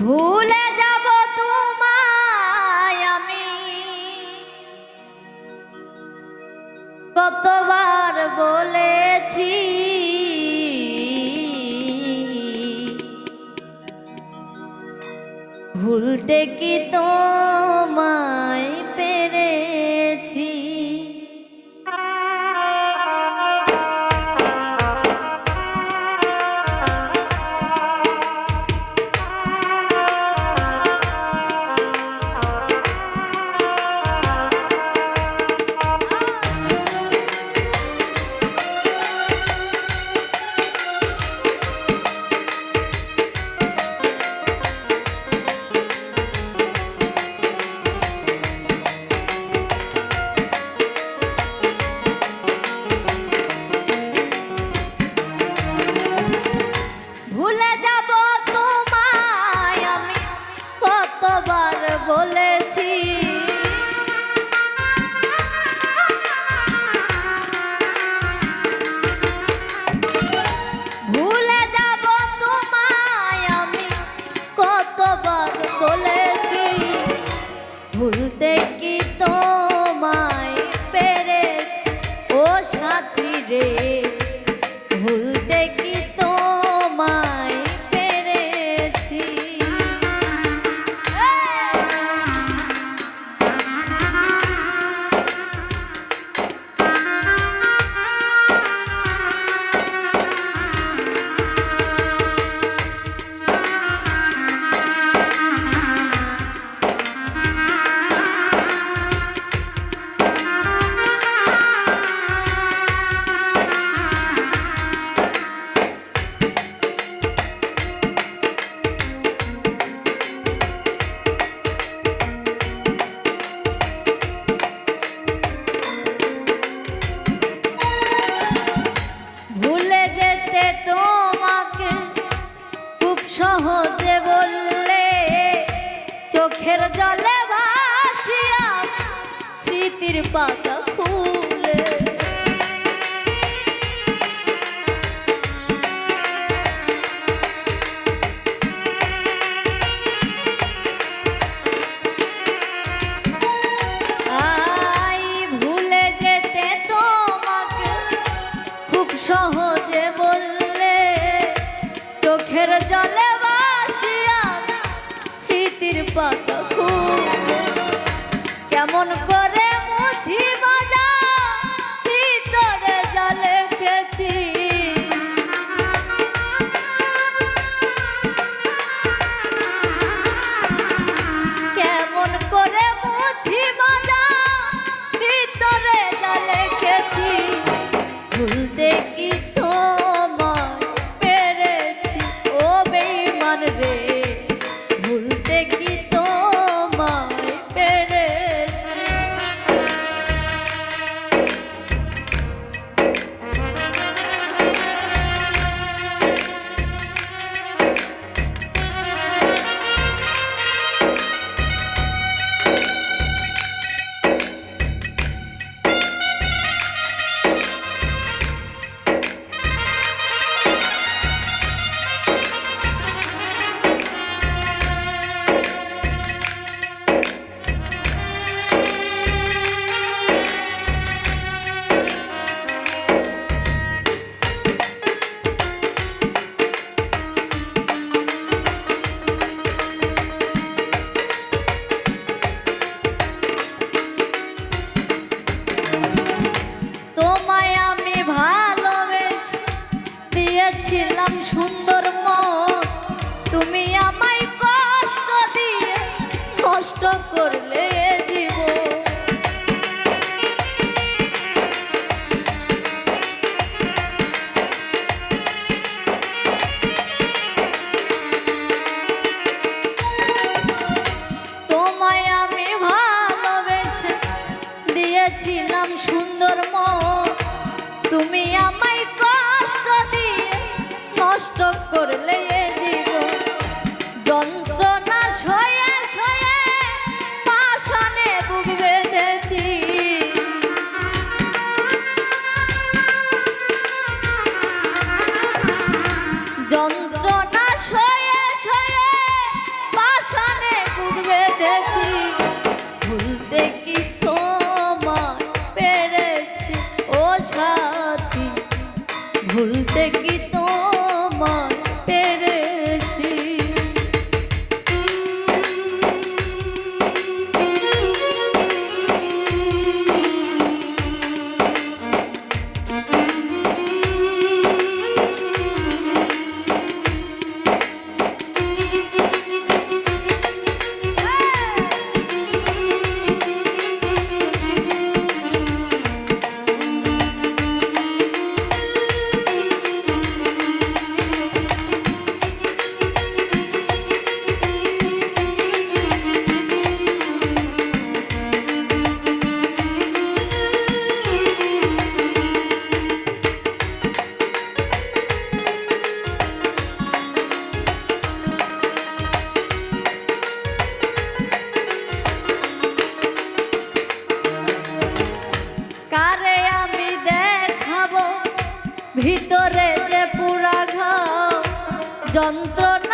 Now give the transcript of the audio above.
ভুলে যাব তোমায় আমি। কতবার বলেছি ভুলতে কি তোমায় হলেছি সহজে বললে চোখের জলে বাসিয়া স্মৃতির পাতা খুব চোখের জলে বাসিয়া স্মৃতির পাতা খুব কেমন করে মুছিবা তুমি আমায় কষ্ট দিয়ে কষ্ট করবে। যন্ত্রণা